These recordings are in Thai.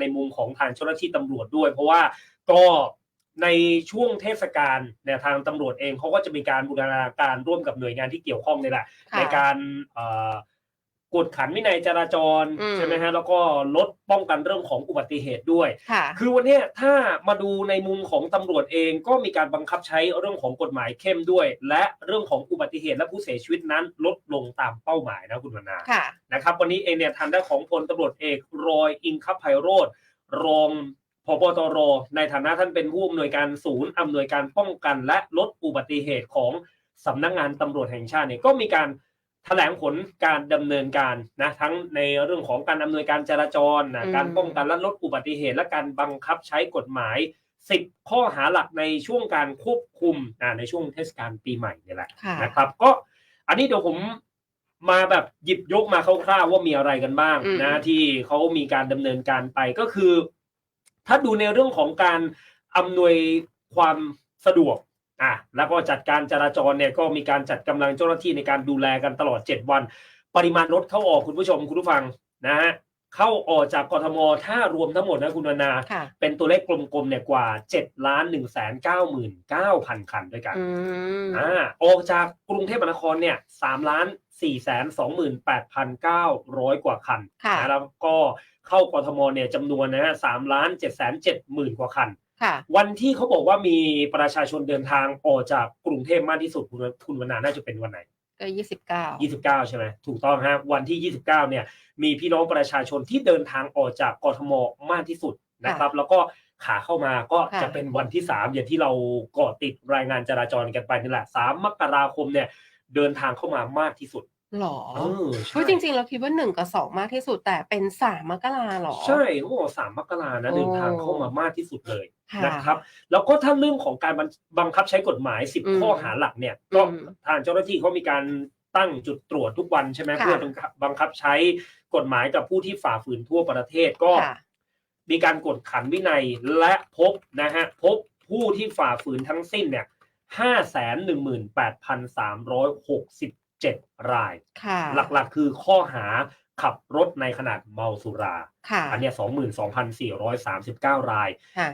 ในมุมของทางเจ้าหน้าที่ตำรวจด้วย เพราะว่าก็ในช่วงเทศกาลเนี่ยทางตำรวจเองเขาก็จะมีการบูรณาการร่วมกับหน่วยงานที่เกี่ยวข้องนี่แหละค่ะในการเอ่อ กดขันวินัยจราจรอืมใช่ไหมฮะแล้วก็ลดป้องกันเรื่องของอุบัติเหตุด้วยค่ะคือวันเนี้ยถ้ามาดูในมุมของตำรวจเองก็มีการบังคับใช้เรื่องของกฎหมายเข้มด้วย และเรื่องของอุบัติเหตุและผู้เสียชีวิตนั้นลดลงตามเป้าหมายนะคุณวรรณาค่ะนะครับ วันนี้เองเนี่ยทางด้านของพลตำรวจเอกรอยอิงคับไพโรธรองพบตรในฐานะท่านเป็นผู้อำนวยการศูนย์อำนวยการป้องกัน และลดอุบัติเหตุของสำนักงานตำรวจแห่งชาติเนี่ยก็มีการ แถลงผลการดำเนินการนะทั้งในเรื่องของการอำนวยการจราจรนะอืมการป้องกันและลดอุบัติเหตุ และการบังคับใช้กฎหมาย 10 ข้อหาหลักในช่วงการควบคุมนะในช่วงเทศกาลปีใหม่เนี่ยแหละค่ะนะครับ ก็อันนี้เดี๋ยวผมมาแบบหยิบยกมาคร่าวๆว่ามีอะไรกันบ้างอืมนะที่เขามีการดำเนินการไปก็คือ ถ้าดูในเรื่องของการอำนวยความสะดวก อะแล้วก็จัดการจราจรเนี่ยก็มีการจัดกำลังเจ้าหน้าที่ในการดูแลกันตลอด 7 วัน ปริมาณรถเข้าออกคุณผู้ชมคุณผู้ฟังนะฮะเข้าออกจากกทมถ้ารวมทั้งหมดนะคุณวรรณาค่ะเป็นเป็นตัวเลขกลมๆเนี่ยกว่า7ล้าน1 9 9 9 0 0 คันด้วยกันอืมอ่าออกจากกรุงเทพมหานครเนี่ยสามล้านสี่แสนสองหมื่นแปดพันเก้าร้อยกว่าคันค่ะนะแล้วก็เข้ากทมเนี่ยจำนวนนะฮะสามล้านเจ็ดแสนเจ็ดหมื่นกว่าคัน ค่ะ วันที่เขาบอกว่ามีประชาชนเดินทางออกจากกรุงเทพมากที่สุดคุณคุณวรรณาน่าจะเป็นวันไหนก็ยี่สิบเก้า29ใช่ไหมถูกต้องฮะวันที่29เนี่ย มีพี่น้องประชาชนที่เดินทางออกจากกทมมากที่สุดนะครับ แล้วก็ขาเข้ามาก็ค่ะจะเป็นวันที่3อย่างที่เราเกาะติดรายงานจราจรกันไปนี่แหละ3มกราคมเนี่ย เดินทางเข้ามามากที่สุด หรอ เออเพราะใช่จริง ๆ เราคิดว่าหนึ่งกับสองมากที่สุดแต่เป็นสามมกราหรอ ใช่เขาบอกสามมกรานะโอ้ เดินทางเข้ามามากที่สุดเลยค่ะ นะครับ แล้วก็ถ้าเรื่องของการบังบังคับใช้กฎหมาย อืม10 ข้อหาหลักเนี่ยก็อืมทางเจ้าหน้าที่เขามีการตั้งจุดตรวจทุกวันใช่ไหมค่ะ เพื่อบังคับบังคับใช้กฎหมายกับผู้ที่ฝ่าฝืนทั่วประเทศก็ ค่ะ มีการกดขันวินัยและพบนะฮะพบผู้ที่ฝ่าฝืนทั้งสิ้นเนี่ยห้าแสน หนึ่งหมื่นแปดพันสามร้อยหกสิบเจ็ดราย ค่ะหลักๆ คือข้อหาขับรถในขนาดเมาสุรา ค่ะอันเนี้สองหมื่นสองพันสี่ร้อยสามสิบเก้าราย ค่ะ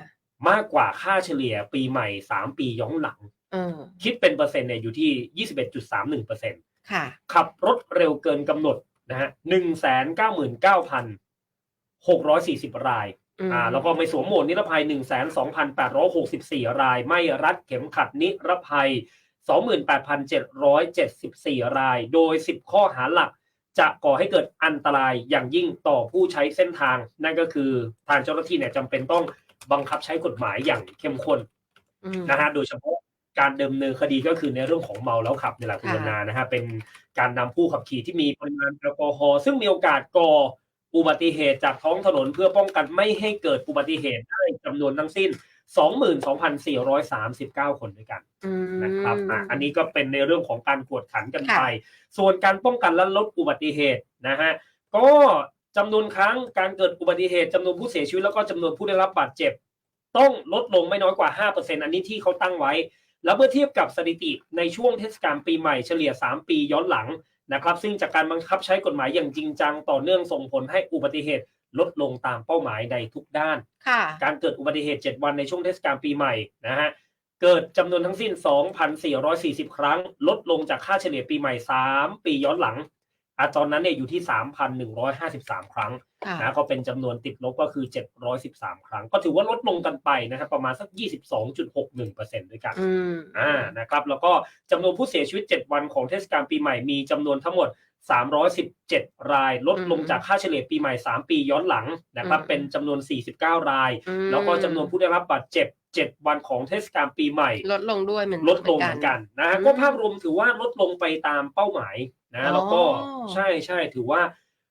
มากกว่าค่าเฉลี่ยปีใหม่สามปีย้อนหลัง เออคิดเป็นเปอร์เซ็นต์เนี่ยอยู่ที่ยี่สิบเอ็ดจุดสามหนึ่งเปอร์เซ็นต์ค่ะ ขับรถเร็วเกินกำหนดนะฮะหนึ่งแสนเก้าหมื่นเก้าพันหกร้อยสี่สิบราย อืมอ่าแล้วก็ไม่สวมหมวกนิรภัย 1 2 8 6 4 ราย ไม่รัดเข็มขัดนิรภัย 28,774 ราย โดย 10 ข้อหาหลัก จะก่อให้เกิดอันตรายอย่างยิ่งต่อผู้ใช้เส้นทาง นั่นก็คือทางเจ้าหน้าที่เนี่ยจำเป็นต้องบังคับใช้กฎหมายอย่างเข้มข้นอืมนะฮะโดยเฉพาะการดำเนินคดีก็คือในเรื่องของเมาแล้วขับนี่แหละคุณค่ะวรรณานะฮะเป็นการนำผู้ขับขี่ที่มีปริมาณแอลกอฮอล์ซึ่งมีโอกาสก่ออุบัติเหตุจากท้องถนนเพื่อป้องกันไม่ให้เกิดอุบัติเหตุได้จำนวนทั้งสิ้น 22,439 คนด้วยกันอืมนะครับอะอันนี้ก็เป็นในเรื่องของการกวดขันกันค่ะไป ส่วนการป้องกันและลดอุบัติเหตุนะฮะก็จำนวนครั้งการเกิดอุบัติเหตุจำนวนผู้เสียชีวิตแล้วก็จำนวนผู้ได้รับบาดเจ็บ ต้องลดลงไม่น้อยกว่า 5%อันนี้ที่เขาตั้งไว้ แล้วเมื่อเทียบกับสถิติในช่วงเทศกาลปีใหม่เฉลี่ย 3 ปีย้อนหลังนะครับ ซึ่งจากการบังคับใช้กฎหมายอย่างจริงจังต่อเนื่องส่งผลให้อุบัติเหตุ ลดลงตามเป้าหมายในทุกด้านค่ะการเกิดอุบัติเหตุ 7 วันในช่วงเทศกาลปีใหม่นะฮะ เกิดจำนวนทั้งสิ้น 2,440 ครั้ง ลดลงจากค่าเฉลี่ยปีใหม่ 3 ปีย้อนหลัง อะตอนนั้นเนี่ยอยู่ที่3,153ครั้งค่ะนะก็เป็นจำนวนติดลบก็คือ713ครั้ง ก็ถือว่าลดลงกันไปนะครับประมาณสัก22.61%ด้วยกันอืมอ่านะครับแล้วก็จำนวนผู้เสียชีวิต7วันของเทศกาลปีใหม่มีจำนวนทั้งหมด 317 ราย ลดลงอืมจากค่าเฉลี่ยปีใหม่ 3 ปีย้อนหลังนะครับอืมเป็นจำนวน 49 รายอืมแล้วก็จำนวนผู้ได้รับบาดเจ็บ 7 วันของเทศกาลปีใหม่ ลดลงด้วยเหมือนลดลงเหมือนกันนะฮะอืมก็ภาพรวมถือว่าลดลงไปตามเป้าหมายนะอ๋อแล้วก็ใช่ใช่ถือว่า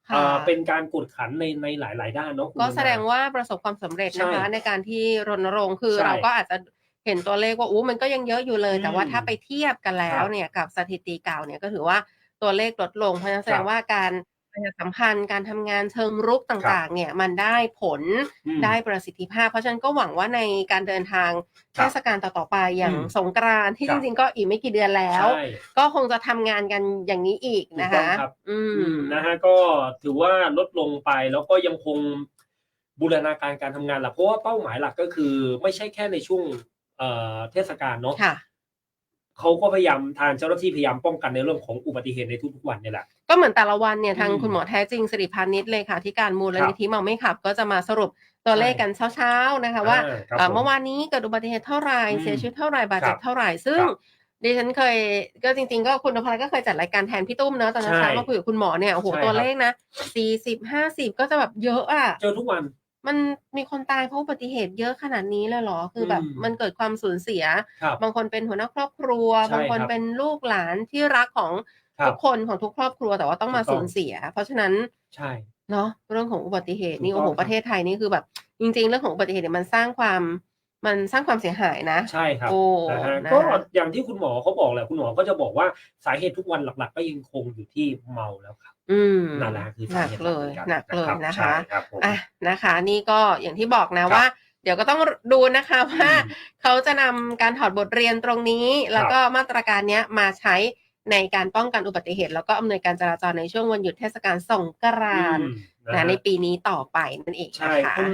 ค่ะอ่าเป็นการกดขันในในหลาย ๆ ด้านเนาะคุณก็วรรณาแสดงว่าประสบความสำเร็จนะคะใช่ในการที่รณรงค์คือใช่เราก็อาจจะเห็นตัวเลขว่าอู้มันก็ยังเยอะอยู่เลยอืมแต่ว่าถ้าไปเทียบกันแล้ควรับเนี่ยกับสถิติเก่าเนี่ยก็ถือว่าตัวเลขลดลงเพราะฉะนั้นแสดครังบว่าการ ประชาสัมพันธ์การทำงานเชิงรุกต่างๆ เนี่ยมันได้ผลอืม ได้ประสิทธิภาพ เพราะฉะนั้นก็หวังว่าในการเดินทางครัเทบศกาลต่อๆไปอย่างอืมสงกรานต์ที่ครัจบ ริงๆ ก็อีกไม่กี่เดือนแล้ว ใช่ ก็คงจะทำงานกันอย่างนี้อีกนะคะถูกต้องครับ อือืมมนะฮะก็ถือว่าลดลงไปแล้วก็ยังคงบูรณาการการทำงานหลักเพราะว่าเป้าหมายหลักก็คือ ไม่ใช่แค่ในช่วงเอ่อเทศกาลเนาะ ค่ะ เขาก็พยายามทางเจ้าหน้าที่พยายามป้องกันในเรื่องของอุบัติเหตุในทุกๆวันเนี่ยแหละ ก็เหมือนแต่ละวันเนี่ยทางอืมคุณหมอแท้จริงสิริพานิชเลยค่ะ ที่การมูลครับนิธิเมาไม่ขับ ก็จะมาสรุปตัวเลขใช่กันเช้าๆนะคะ ว่าอ่ครับเอ่อผเมื่อวานนี้เกิดอุบัติเหตุเท่าไหร่อืมเสียชีวิตเท่าไหร่บาดเจ็บครับเท่าไหร่ซึ่งครับดิฉันเคยก็จริงๆ ก็คุณนภัสก็เคยจัดรายการแทนพี่ตุ้มเนอะตอนนั้นใช่เช้ามาคุยกับคุณหมอเนี่ยโอ้โหใช่ตัวครับเลขนะสี่สิบห้าสิบก็จะแบบเยอะอะเจอทุกวัน มันมีคนตายเพราะอุบัติเหตุเยอะขนาดนี้เลยเหรอ คือแบบอืม มันเกิดความสูญเสีย ครับ บางคนเป็นหัวหน้าครอบครัว ใช่บางคนครับ เป็นลูกหลานที่รักของครับทุกคนของทุกครอบครัวแต่ว่าต้องมาถูกต้อง สูญเสีย เพราะฉะนั้นใช่ เนาะเรื่องของอุบัติเหตุถูกนี่โอ้โหต้องครับประเทศไทยนี่คือแบบ จริง ๆ เรื่องของอุบัติเหตุเนี่ยมันสร้างความ มันสร้างความเสียหายนะ ใช่ครับโอ้นะฮะนะ ก็คะอย่างที่คุณหมอเขาบอกแหละคุณหมอก็จะบอกว่าสาเหตุทุกวันหลัก ๆ ก็ยังคงอยู่ที่เมาแล้วครับอืมนั่นแหละคือหนักสาหตุเลยหมือหนักเลยนะคะ ใช่ครับผม อะนะคะ นี่ก็อย่างที่บอกนะครับว่า เดี๋ยวก็ต้องดูนะคะว่าอืมเขาจะนำการถอดบทเรียนตรงนี้ แล้วก็มาตรการเนี้ยมาใช้ในการป้องกันอุบัติเหตุ แล้วก็อำนวยการจราจรในช่วงวันหยุดเทศกาลสงกรานต์อืมนะนะฮะในปีนี้ต่อไปนั่นเองใช่ นะคะคุณ